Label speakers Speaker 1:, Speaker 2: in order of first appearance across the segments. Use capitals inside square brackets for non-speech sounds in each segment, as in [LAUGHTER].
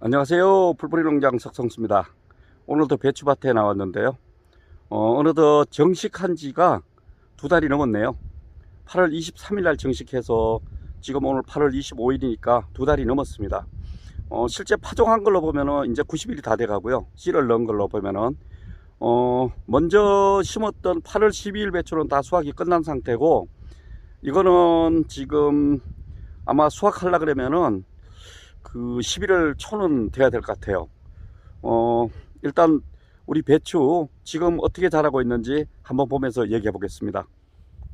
Speaker 1: 안녕하세요. 풀뿌리 농장 석성수입니다. 오늘도 배추밭에 나왔는데요. 어, 어느덧 정식한 지가 두 달이 넘었네요. 8월 23일 날 정식해서 지금 오늘 8월 25일이니까 두 달이 넘었습니다. 어, 실제 파종한 걸로 보면은 이제 90일이 다 돼 가고요. 씨를 넣은 걸로 보면은 어, 먼저 심었던 8월 12일 배추는 다 수확이 끝난 상태고 이거는 지금 아마 수확하려 그러면은 그 11월 초는 돼야 될 것 같아요. 어, 일단 우리 배추 지금 어떻게 자라고 있는지 한번 보면서 얘기해 보겠습니다.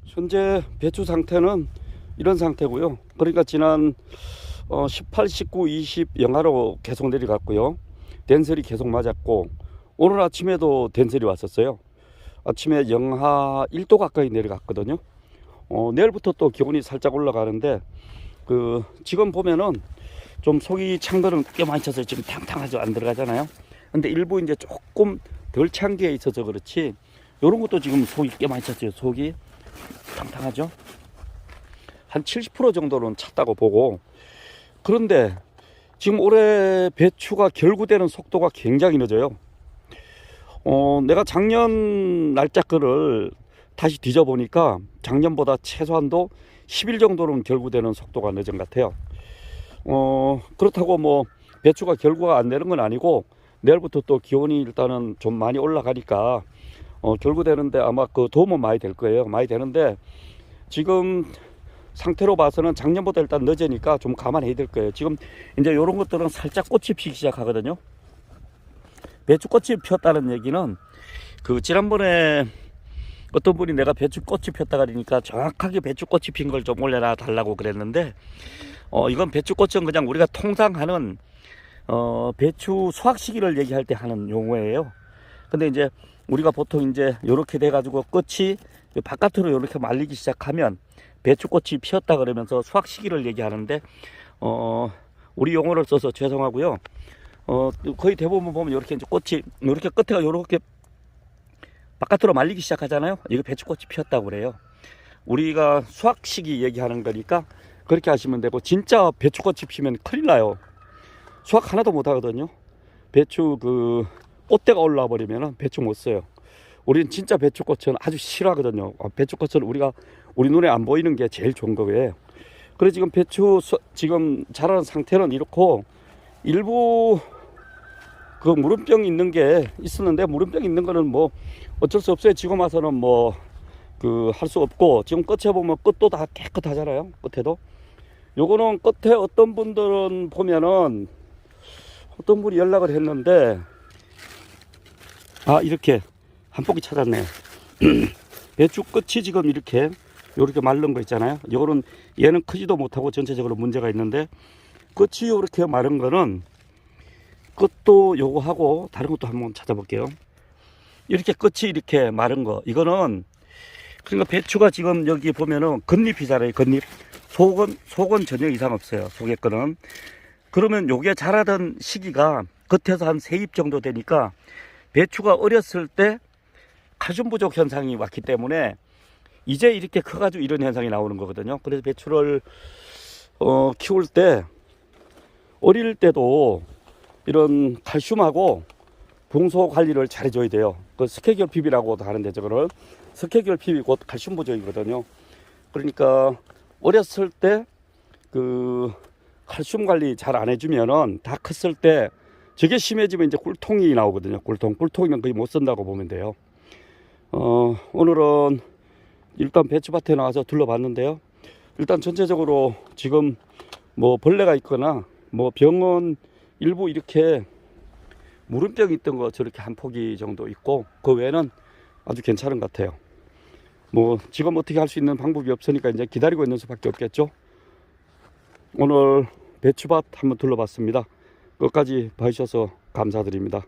Speaker 1: 현재 배추 상태는 이런 상태고요. 그러니까 지난 어, 18, 19, 20 영하로 계속 내려갔고요. 댄설이 계속 맞았고 오늘 아침에도 댄설이 왔었어요. 아침에 영하 1도 가까이 내려갔거든요. 어, 내일부터 또 기온이 살짝 올라가는데 그 지금 보면은 좀 속이 찬 거는 꽤 많이 차서 지금 탕탕하죠 안 들어가잖아요. 근데 일부 이제 조금 덜 찬 게 있어서 그렇지 요런 것도 지금 속이 꽤 많이 찼어요. 속이 탕탕하죠? 한 70% 정도는 찼다고 보고. 그런데 지금 올해 배추가 결구되는 속도가 굉장히 늦어요. 어 내가 작년 날짜 거를 다시 뒤져보니까 작년보다 최소한도 10일 정도는 결구되는 속도가 늦은 것 같아요 어, 그렇다고 뭐 배추가 결과가 안 되는 건 아니고 내일부터 또 기온이 일단은 좀 많이 올라가니까 어, 결구되는데 아마 그 도움은 많이 될 거예요. 많이 되는데 지금 상태로 봐서는 작년보다 일단 늦으니까 좀 감안해야 될 거예요. 지금 이제 이런 것들은 살짝 꽃이 피기 시작하거든요. 배추 꽃이 피었다는 얘기는 그 지난번에 어떤 분이 내가 배추 꽃이 피었다 그러니까 정확하게 배추 꽃이 핀 걸 좀 올려놔 달라고 그랬는데 어, 이건 배추꽃은 그냥 우리가 통상 하는 어, 배추 수확 시기를 얘기할 때 하는 용어예요. 근데 이제 우리가 보통 이제 요렇게 돼 가지고 끝이 바깥으로 요렇게 말리기 시작하면 배추꽃이 피었다 그러면서 수확 시기를 얘기하는데 어, 우리 용어를 써서 죄송하고요. 어, 거의 대부분 보면 이렇게 이제 꽃이 이렇게 끝에가 요렇게 바깥으로 말리기 시작하잖아요. 이거 배추꽃이 피었다고 그래요. 우리가 수확 시기 얘기하는 거니까 그렇게 하시면 되고 진짜 배추꽃이 피면 큰일 나요. 수확 하나도 못 하거든요. 배추 그 꽃대가 올라와 버리면은 배추 못 써요. 우리는 진짜 배추꽃은 아주 싫어하거든요. 어, 배추꽃은 우리가 우리 눈에 안 보이는 게 제일 좋은 거예요. 그래 지금 배추 수, 지금 자라는 상태는 이렇고 일부 그 무름병 있는 게 있었는데 무름병 있는 거는 뭐 어쩔 수 없어요. 지금 와서는 뭐 그 할 수 없고 지금 끝에 보면 끝도 다 깨끗하잖아요. 끝에도 요거는 끝에 어떤 분들은 보면은 어떤 분이 연락을 했는데 아 이렇게 한 포기 찾았네요 [CLEARS THROAT] 배추 끝이 지금 이렇게 요렇게 마른 거 있잖아요 요거는 얘는 크지도 못하고 전체적으로 문제가 있는데 끝이 요렇게 마른 거는 끝도 요거 하고 다른 것도 한번 찾아볼게요 이렇게 끝이 이렇게 마른 거 이거는 그러니까 배추가 지금 여기 보면은 겉잎이잖아요 겉잎 속은 속은 전혀 이상 없어요. 속에 거는 그러면 요게 자라던 시기가 겉에서 한세입 정도 되니까 배추가 어렸을 때 칼슘 부족 현상이 왔기 때문에 이제 이렇게 커가지고 이런 현상이 나오는 거거든요. 그래서 배추를 어, 키울 때 어릴 때도 이런 칼슘하고 봉소 관리를 잘 해줘야 돼요. 그 스케결핍이라고도 하는데 저거를 스케결핍이 곧 칼슘 부족이거든요. 그러니까 어렸을 때 그 칼슘 관리 잘 안 해주면은 다 컸을 때 저게 심해지면 이제 꿀통이 나오거든요. 꿀통. 꿀통이면 거의 못 쓴다고 보면 돼요. 어, 오늘은 일단 배추밭에 나와서 둘러봤는데요. 일단 전체적으로 지금 뭐 벌레가 있거나 뭐 병원 일부 이렇게 무름병 있던 거 저렇게 한 포기 정도 있고 그 외에는 아주 괜찮은 것 같아요. 뭐 지금 어떻게 할 수 있는 방법이 없으니까 이제 기다리고 있는 수밖에 없겠죠. 오늘 배추밭 한번 둘러봤습니다. 끝까지 봐주셔서 감사드립니다.